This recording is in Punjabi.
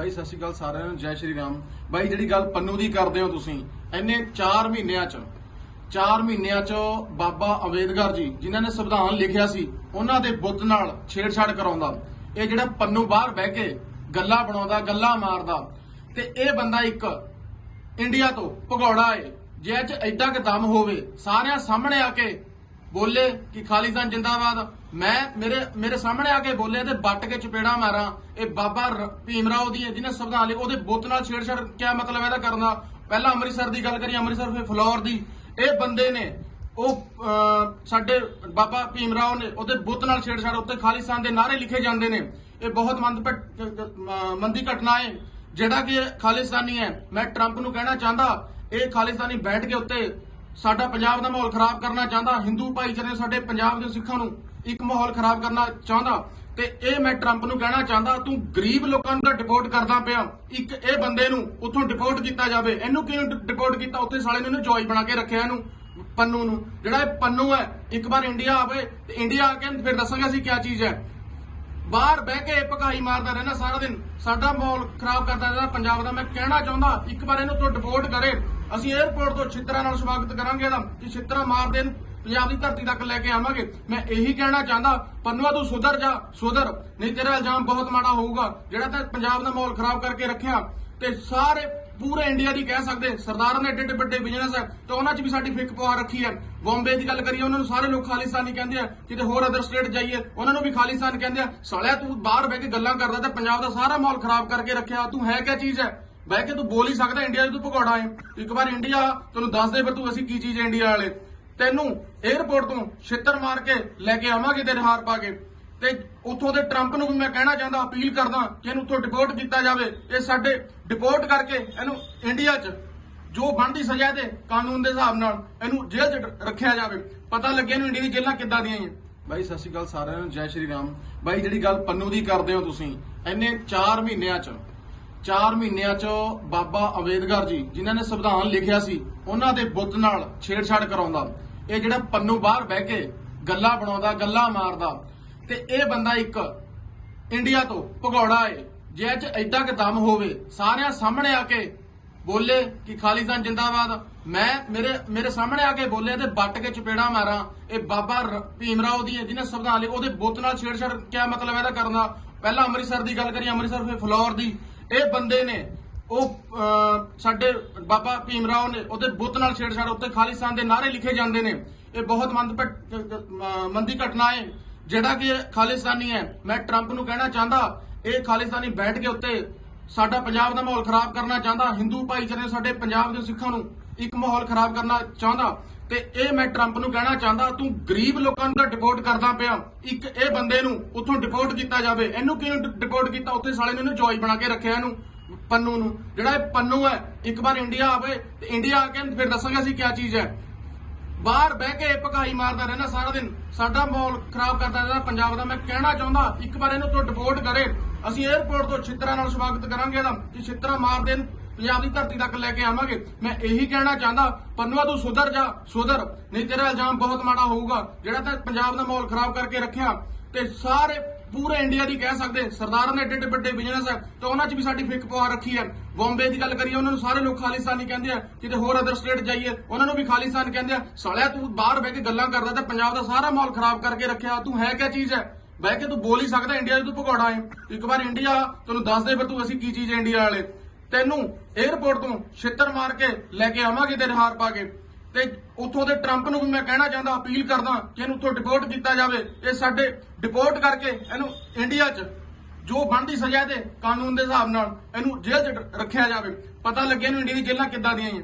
ਬਾਈ, ਸਤਿ ਸ਼੍ਰੀ ਅਕਾਲ ਸਾਰਿਆਂ ਨੂੰ, ਜੈ ਸ਼੍ਰੀ ਰਾਮ। ਬਾਈ, ਜਿਹੜੀ ਗੱਲ ਪੰਨੂ ਦੀ ਕਰਦੇ ਹੋ ਤੁਸੀਂ, ਇੰਨੇ 4 ਮਹੀਨਿਆਂ ਚ 4 ਮਹੀਨਿਆਂ ਚ ਬਾਬਾ ਅੰਬੇਦਕਰ ਜੀ, ਜਿਨ੍ਹਾਂ ਨੇ ਸੰਵਿਧਾਨ ਲਿਖਿਆ ਸੀ, ਉਹਨਾਂ ਦੇ ਬੁੱਤ ਨਾਲ ਛੇੜਛਾੜ ਕਰਾਉਂਦਾ। ਇਹ ਜਿਹੜਾ ਪੰਨੂ ਬਾਹਰ ਬਹਿ ਕੇ ਗੱਲਾਂ ਬਣਾਉਂਦਾ, ਗੱਲਾਂ ਮਾਰਦਾ, ਤੇ ਇਹ ਬੰਦਾ ਇੱਕ ਇੰਡੀਆ ਤੋਂ ਭਗੌੜਾ ਏ ਜੇ ਅੱਜ ਚ ਐਡਾ ਕਿ ਦਮ ਹੋਵੇ, ਸਾਰਿਆਂ ਸਾਹਮਣੇ ਆ ਕੇ ਬੋਲੇ ਕਿ ਖਾਲਿਸਤਾਨ ਜਿੰਦਾਬਾਦ। ਮੈਂ ਮੇਰੇ ਮੇਰੇ ਸਾਹਮਣੇ ਆ ਕੇ ਬੋਲੇ ਤੇ ਵੱਟ ਕੇ ਚਪੇੜਾ ਮਾਰਾਂ। ਇਹ ਬਾਬਾ ਰ- ਭੀਮ ਰਾਓ ਦੀ ਹੈ, ਜਿਹਨੇ ਸੰਵਿਧਾਨ ਲਿਖ ਉਹਦੇ ਬੁੱਤ ਨਾਲ ਛੇੜਛਾੜ ਕਿਆ ਮਤਲਬ ਇਹਦਾ ਕਰਨ ਦਾ? ਪਹਿਲਾਂ ਅੰਮ੍ਰਿਤਸਰ ਦੀ ਗੱਲ ਕਰੀ ਅੰਮ੍ਰਿਤਸਰ ਫਿਰ ਫਲੋਰ ਦੀ। ਇਹ ਬੰਦੇ ਨੇ, ਉਹ ਸਾਡੇ ਬਾਬਾ ਭੀਮ ਰਾਓ ਨੇ ਉਹਦੇ ਬੁੱਤ ਨਾਲ ਛੇੜਛਾੜ ਉੱਤੇ ਖਾਲਿਸਤਾਨ ਦੇ ਨਾਰੇ ਲਿਖੇ ਜਾਂਦੇ ਨੇ। ਇਹ ਬਹੁਤ ਮੰਦ ਮੰਦੀ ਘਟਨਾ ਹੈ। ਜਿਹੜਾ ਕਿ ਖਾਲਿਸਤਾਨੀ ਹੈ। ਮੈਂ ਟਰੰਪ ਨੂੰ ਕਹਿਣਾ ਚਾਹੁੰਦਾ, ਇਹ ਖਾਲਿਸਤਾਨੀ ਬੈਠ ਕੇ ਉੱਤੇ ਸਾਡਾ ਪੰਜਾਬ ਦਾ ਮਾਹੌਲ ਖਰਾਬ ਕਰਨਾ ਚਾਹੁੰਦਾ, ਹਿੰਦੂ ਭਾਈਚਾਰੇ ਨੇ ਸਾਡੇ ਪੰਜਾਬ ਦੇ ਸਿੱਖਾਂ ਨੂੰ ਇੱਕ ਮਾਹੌਲ ਖਰਾਬ ਕਰਨਾ ਚਾਹੁੰਦਾ ਤੇ ਇਹ ਮੈਂ ਟਰੰਪ ਨੂੰ ਕਹਿਣਾ ਚਾਹੁੰਦਾ, ਤੂੰ ਗਰੀਬ ਲੋਕਾਂ ਨੂੰ ਤਾਂ ਡਿਪੋਰਟ ਕਰਦਾ ਪਿਆ। ਇੱਕ ਇਹ ਬੰਦੇ ਨੂੰ ਉੱਥੋਂ ਡਿਪੋਰਟ ਕੀਤਾ ਜਾਵੇ। ਇਹਨੂੰ ਕਿਉਂ ਡਿਪੋਰਟ ਕੀਤਾ? ਉੱਥੇ ਸਾਲੇ ਨੇ ਇਹਨੂੰ ਜੋਜ ਬਣਾ ਕੇ ਰੱਖਿਆ ਇਹਨੂੰ, ਪੰਨੂ ਨੂੰ। ਜਿਹੜਾ ਇਹ ਪੰਨੂ ਹੈ, ਇੱਕ ਵਾਰ ਇੰਡੀਆ ਆਵੇ ਤੇ ਇੰਡੀਆ ਆ ਕੇ ਫਿਰ ਦੱਸਾਂਗਾ ਅਸੀਂ ਕੀ ਚੀਜ਼ ਹੈ। ਬਾਹਰ ਬਹਿ ਕੇ ਭਕਾਈ ਮਾਰਦਾ ਰਹਿਣਾ ਸਾਰਾ ਦਿਨ। ਸਾਡਾ ਮਾਹੌਲ ਖਰਾਬ ਕਰਦਾ ਰਹਿੰਦਾ ਪੰਜਾਬ ਦਾ। ਮੈਂ ਕਹਿਣਾ ਚਾਹੁੰਦਾ, ਇੱਕ ਵਾਰ ਇਹਨੂੰ ਤੋਂ ਡਿਪੋਰਟ ਕਰੇ। ਅਸੀਂ 에ਅਰਪੋਰਟ ਤੋਂ ਛਿੱਤਰਾਂ ਨਾਲ ਸਵਾਗਤ ਕਰਾਂਗੇ ਇਹਦਾ ਕਿ ਛਿੱਤਰਾਂ ਮਾਰਦੇ ਇਹਨੂੰ ਪੰਜਾਬ ਦੀ ਧਰਤੀ ਤੱਕ ਲੈ ਕੇ ਆਵਾਂਗੇ। ਮੈਂ ਇਹੀ ਕਹਿਣਾ ਚਾਹੁੰਦਾ ਪੰਨੂਆ ਤੂੰ ਸੁਧਰ ਜਾ, ਸੁਧਰ। ਨਹੀਂ ਤੇਰਾ ਇਲਜ਼ਾਮ ਬਹੁਤ ਮਾੜਾ ਹੋਊਗਾ, ਜਿਹੜਾ ਤਾਂ ਪੰਜਾਬ ਦਾ ਮਾਹੌਲ ਖਰਾਬ ਕਰਕੇ ਰੱਖਿਆ। ਤੇ ਸਾਰੇ, ਪੂਰੇ ਇੰਡੀਆ ਦੀ ਕਹਿ ਸਕਦੇ, ਸਰਦਾਰਾਂ ਨੇ ਏਡੇ ਵੱਡੇ ਬਿਜ਼ਨਸ ਹੈ ਤੇ ਉਹਨਾਂ 'ਚ ਵੀ ਸਾਡੀ ਫਿੱਕ ਪਵਾ ਰੱਖੀ ਹੈ ਬੰਬੇ ਦੀ ਗੱਲ ਕਰੀਏ, ਉਹਨਾਂ ਨੂੰ ਸਾਰੇ ਲੋਕ ਖਾਲਿਸਤਾਨੀ ਕਹਿੰਦੇ ਆ, ਕਿਤੇ ਹੋਰ ਅਦਰ ਸਟੇਟ ਜਾਈਏ, ਉਹਨਾਂ ਨੂੰ ਵੀ ਖਾਲਿਸਤਾਨ ਕਹਿੰਦੇ ਆ, ਸਾਲਿਆ ਤੂੰ ਬਾਹਰ ਬਹਿ ਕੇ ਗੱਲਾਂ ਕਰਦਾ ਤੇ ਪੰਜਾਬ ਦਾ ਸਾਰਾ ਮਾਹੌਲ ਖਰਾਬ ਕਰਕੇ ਰੱਖਿਆ, ਤੂੰ ਹੈ ਕਿਆ ਚੀਜ਼ ਹੈ ਬਹਿ ਕੇ ਤੂੰ ਬੋਲ ਹੀ ਸਕਦਾ ਇੰਡੀਆ 'ਚ ਤੂੰ ਭਗੌੜਾ ਏ। ਇੱਕ ਵਾਰ ਇੰਡੀਆ, ਤੈਨੂੰ ਦੱਸ ਦੇ ਫਿਰ ਤੂੰ ਅਸੀਂ ਕੀ ਚੀਜ਼ ਹੈ ਇੰਡੀਆ ਵਾਲੇ। ਤੈਨੂੰ 에ਅਰਪੋਰਟ ਤੋਂ ਛਿੱਤਰ ਮਾਰ ਕੇ ਲੈ ਕੇ ਆਵਾਂਗੇ ਤੇਰੇ ਹਾਰ ਪਾ ਕੇ। ਤੇ ਉੱਥੋਂ ਦੇ ਟਰੰਪ ਨੂੰ ਵੀ ਮੈਂ ਕਹਿਣਾ ਚਾਹੁੰਦਾ, ਅਪੀਲ ਕਰਦਾ ਕਿ ਇਹਨੂੰ ਉੱਥੋਂ ਡਿਪੋਰਟ ਕੀਤਾ ਜਾਵੇ। ਇਹ ਸਾਡੇ ਡਿਪੋਰਟ ਕਰਕੇ ਇਹਨੂੰ ਇੰਡੀਆ 'ਚ ਜੋ ਬਣਦੀ ਸਜ਼ਾ ਦੇ ਕਾਨੂੰਨ ਦੇ ਹਿਸਾਬ ਨਾਲ ਇਹਨੂੰ ਜੇਲ੍ਹ 'ਚ ਰੱਖਿਆ ਜਾਵੇ। ਪਤਾ ਲੱਗੇ ਇਹਨੂੰ ਇੰਡੀਆ ਦੀ ਜੇਲ੍ਹਾਂ ਕਿੱਦਾਂ ਦੀਆਂ ਹੈ ਬਾਈ, ਸਤਿ ਸ਼੍ਰੀ ਅਕਾਲ ਸਾਰਿਆਂ ਨੂੰ। ਜੈ ਸ਼੍ਰੀ ਰਾਮ। ਬਾਈ, ਜਿਹੜੀ ਗੱਲ ਪੰਨੂ ਦੀ ਕਰਦੇ ਹੋ ਤੁਸੀਂ, ਇੰਨੇ 4 ਮਹੀਨਿਆਂ 'ਚ 4 ਮਹੀਨਿਆਂ 'ਚ ਬਾਬਾ ਅੰਬੇਦਕਰ ਜੀ, ਜਿਨ੍ਹਾਂ ਨੇ ਸੰਵਿਧਾਨ ਲਿਖਿਆ ਸੀ, ਉਹਨਾਂ ਦੇ ਬੁੱਤ ਨਾਲ ਛੇੜਛਾੜ ਕਰਾਉਂਦਾ। ਇਹ ਜਿਹੜਾ ਪੰਨੂ ਬਾਹਰ ਬਹਿ ਕੇ ਗੱਲਾਂ ਬਣਾਉਂਦਾ, ਗੱਲਾਂ ਮਾਰਦਾ, ਤੇ ਇਹ ਬੰਦਾ ਇੱਕ ਇੰਡੀਆ ਤੋਂ ਭਗੌੜਾ ਏ ਜੇ ਇਹ ਚ ਐਡਾ ਕਿ ਦਮ ਹੋਵੇ, ਸਾਰਿਆਂ ਸਾਹਮਣੇ ਆ ਕੇ ਬੋਲੇ ਕਿ ਖਾਲਿਸਤਾਨ ਜਿੰਦਾਬਾਦ, ਮੈਂ ਮੇਰੇ ਮੇਰੇ ਸਾਹਮਣੇ ਆ ਕੇ ਬੋਲੇ ਤੇ ਵੱਟ ਕੇ ਚਪੇੜਾ ਮਾਰਾਂ, ਇਹ ਬਾਬਾ ਰ- ਭੀਮ ਰਾਓ ਦੀ ਜਿਹਨੇ ਸੰਵਿਧਾਨ ਲਿਖ ਉਹਦੇ ਬੁੱਤ ਨਾਲ ਛੇੜਛਾੜ, ਕਿਆ ਮਤਲਬ ਇਹਦਾ ਕਰਨਾ ਪਹਿਲਾਂ ਅੰਮ੍ਰਿਤਸਰ ਦੀ ਗੱਲ ਕਰੀ ਅੰਮ੍ਰਿਤਸਰ ਫਿਰ ਫਲੋਰ ਦੀ ਇਹ ਬੰਦੇ ਨੇ, ਉਹ ਸਾਡੇ ਬਾਬਾ ਭੀਮ ਰਾਓ ਨੇ, ਉਹਦੇ ਬੁੱਤ ਨਾਲ ਛੇੜਛਾੜ ਉੱਤੇ ਖਾਲਿਸਤਾਨ ਦੇ ਨਾਰੇ ਲਿਖੇ ਜਾਂਦੇ ਨੇ। ਇਹ ਬਹੁਤ ਮੰਦ ਮੰਦੀ ਘਟਨਾ ਹੈ। ਜਿਹੜਾ ਕਿ ਖਾਲਿਸਤਾਨੀ ਹੈ, ਮੈਂ ਟਰੰਪ ਨੂੰ ਕਹਿਣਾ ਚਾਹੁੰਦਾ, ਇਹ ਖਾਲਿਸਤਾਨੀ ਬੈਠ ਕੇ ਉੱਤੇ ਸਾਡਾ ਪੰਜਾਬ ਦਾ ਮਾਹੌਲ ਖਰਾਬ ਕਰਨਾ ਚਾਹੁੰਦਾ, ਹਿੰਦੂ ਭਾਈਚਾਰੇ ਸਾਡੇ ਪੰਜਾਬ ਦੇ ਸਿੱਖਾਂ ਨੂੰ ਇੱਕ ਮਾਹੌਲ ਖਰਾਬ ਕਰਨਾ ਚਾਹੁੰਦਾ। ਤੇ ਇਹ ਮੈਂ ਟਰੰਪ ਨੂੰ ਕਹਿਣਾ ਚਾਹੁੰਦਾ, ਤੂੰ ਗਰੀਬ ਲੋਕਾਂ ਨੂੰ ਤਾਂ ਡਿਪੋਰਟ ਕਰਦਾ ਪਿਆ। ਇੱਕ ਇਹ ਬੰਦੇ ਨੂੰ ਉੱਥੋਂ ਡਿਪੋਰਟ ਕੀਤਾ ਜਾਵੇ। ਇਹਨੂੰ ਕਿਉਂ ਡਿਪੋਰਟ ਕੀਤਾ? ਉੱਥੇ ਸਾਲੇ ਨੇ ਇਹਨੂੰ ਜੋਜ ਬਣਾ ਕੇ ਰੱਖਿਆ ਇਹਨੂੰ, ਪੰਨੂ ਨੂੰ। ਜਿਹੜਾ ਇਹ ਪੰਨੂ ਹੈ, ਇੱਕ ਵਾਰ ਇੰਡੀਆ ਆਵੇ ਤੇ ਇੰਡੀਆ ਆ ਕੇ ਫਿਰ ਦੱਸਾਂਗੇ ਅਸੀਂ ਕੀ ਚੀਜ਼ ਹੈ। ਬਾਹਰ ਬਹਿ ਕੇ ਭਕਾਈ ਮਾਰਦਾ ਰਹਿਣਾ ਸਾਰਾ ਦਿਨ। ਸਾਡਾ ਮਾਹੌਲ ਖਰਾਬ ਕਰਦਾ ਰਹਿੰਦਾ ਪੰਜਾਬ ਦਾ। ਮੈਂ ਕਹਿਣਾ ਚਾਹੁੰਦਾ, ਇੱਕ ਵਾਰ ਇਹਨੂੰ ਤੋਂ ਡਿਪੋਰਟ ਕਰੇ। ਅਸੀਂ 에ਅਰਪੋਰਟ ਤੋਂ ਛਿੱਤਰਾਂ ਨਾਲ ਸਵਾਗਤ ਕਰਾਂਗੇ ਇਹਦਾ। ਕਿ ਛਿੱਤਰਾਂ ਮਾਰਦੇ ਇਹਨੂੰ ਪੰਜਾਬ ਦੀ ਧਰਤੀ ਤੱਕ ਲੈ ਕੇ ਆਵਾਂਗੇ। ਮੈਂ ਇਹੀ ਕਹਿਣਾ ਚਾਹੁੰਦਾ ਪੰਨੂਆ ਤੂੰ ਸੁਧਰ ਜਾ, ਸੁਧਰ। ਨਹੀਂ ਤੇਰਾ ਇਲਜ਼ਾਮ ਬਹੁਤ ਮਾੜਾ ਹੋਊਗਾ, ਜਿਹੜਾ ਤਾਂ ਪੰਜਾਬ ਦਾ ਮਾਹੌਲ ਖਰਾਬ ਕਰਕੇ ਰੱਖਿਆ। ਤੇ ਸਾਰੇ, ਪੂਰੇ ਇੰਡੀਆ ਦੀ ਕਹਿ ਸਕਦੇ, ਸਰਦਾਰਾਂ ਨੇ ਏਡੇ ਵੱਡੇ ਬਿਜ਼ਨਸ ਹੈ ਤੇ ਉਹਨਾਂ 'ਚ ਵੀ ਸਾਡੀ ਫਿੱਕ ਪਵਾ ਰੱਖੀ ਹੈ। ਬੰਬੇ ਦੀ ਗੱਲ ਕਰੀਏ, ਉਹਨਾਂ ਨੂੰ ਸਾਰੇ ਲੋਕ ਖਾਲਿਸਤਾਨੀ ਕਹਿੰਦੇ ਆ, ਕਿਤੇ ਹੋਰ ਅਦਰ ਸਟੇਟ ਜਾਈਏ, ਉਹਨਾਂ ਨੂੰ ਵੀ ਖਾਲਿਸਤਾਨ ਕਹਿੰਦੇ ਆ, ਸਾਲਿਆ ਤੂੰ ਬਾਹਰ ਬਹਿ ਕੇ ਗੱਲਾਂ ਕਰਦਾ ਤੇ ਪੰਜਾਬ ਦਾ ਸਾਰਾ ਮਾਹੌਲ ਖਰਾਬ ਕਰਕੇ ਰੱਖਿਆ, ਤੂੰ ਹੈ ਕਿਆ ਚੀਜ਼ ਹੈ? ਬਹਿ ਕੇ ਤੂੰ ਬੋਲ ਹੀ ਸਕਦਾ, ਇੰਡੀਆ 'ਚ ਤੂੰ ਭਗੌੜਾ ਹੈ ਇੱਕ ਵਾਰ ਇੰਡੀਆ ਤੈਨੂੰ ਦੱਸ ਦੇ ਫਿਰ ਤੂੰ ਅਸੀਂ ਕੀ ਚੀਜ਼ ਹੈ ਇੰਡੀਆ ਵਾਲੇ। ਤੈਨੂੰ 에ਅਰਪੋਰਟ ਤੋਂ ਛਿੱਤਰ ਮਾਰ ਕੇ ਲੈ ਕੇ ਆਵਾਂਗੇ ਤੇਰੇ ਹਾਰ ਪਾ ਕੇ। ਤੇ ਉੱਥੋਂ ਦੇ ਟਰੰਪ ਨੂੰ ਵੀ ਮੈਂ ਕਹਿਣਾ ਚਾਹੁੰਦਾ, ਅਪੀਲ ਕਰਦਾ ਕਿ ਇਹਨੂੰ ਉੱਥੋਂ ਡਿਪੋਰਟ ਕੀਤਾ ਜਾਵੇ। ਇਹ ਸਾਡੇ ਡਿਪੋਰਟ ਕਰਕੇ ਇਹਨੂੰ ਇੰਡੀਆ 'ਚ ਜੋ ਬਣਦੀ ਸਜ਼ਾ ਦੇ ਕਾਨੂੰਨ ਦੇ ਹਿਸਾਬ ਨਾਲ ਇਹਨੂੰ ਜੇਲ੍ਹ 'ਚ ਰੱਖਿਆ ਜਾਵੇ। ਪਤਾ ਲੱਗੇ ਇਹਨੂੰ ਇੰਡੀਆ ਦੀ ਜੇਲ੍ਹਾਂ ਕਿੱਦਾਂ ਦੀਆਂ ਹੈ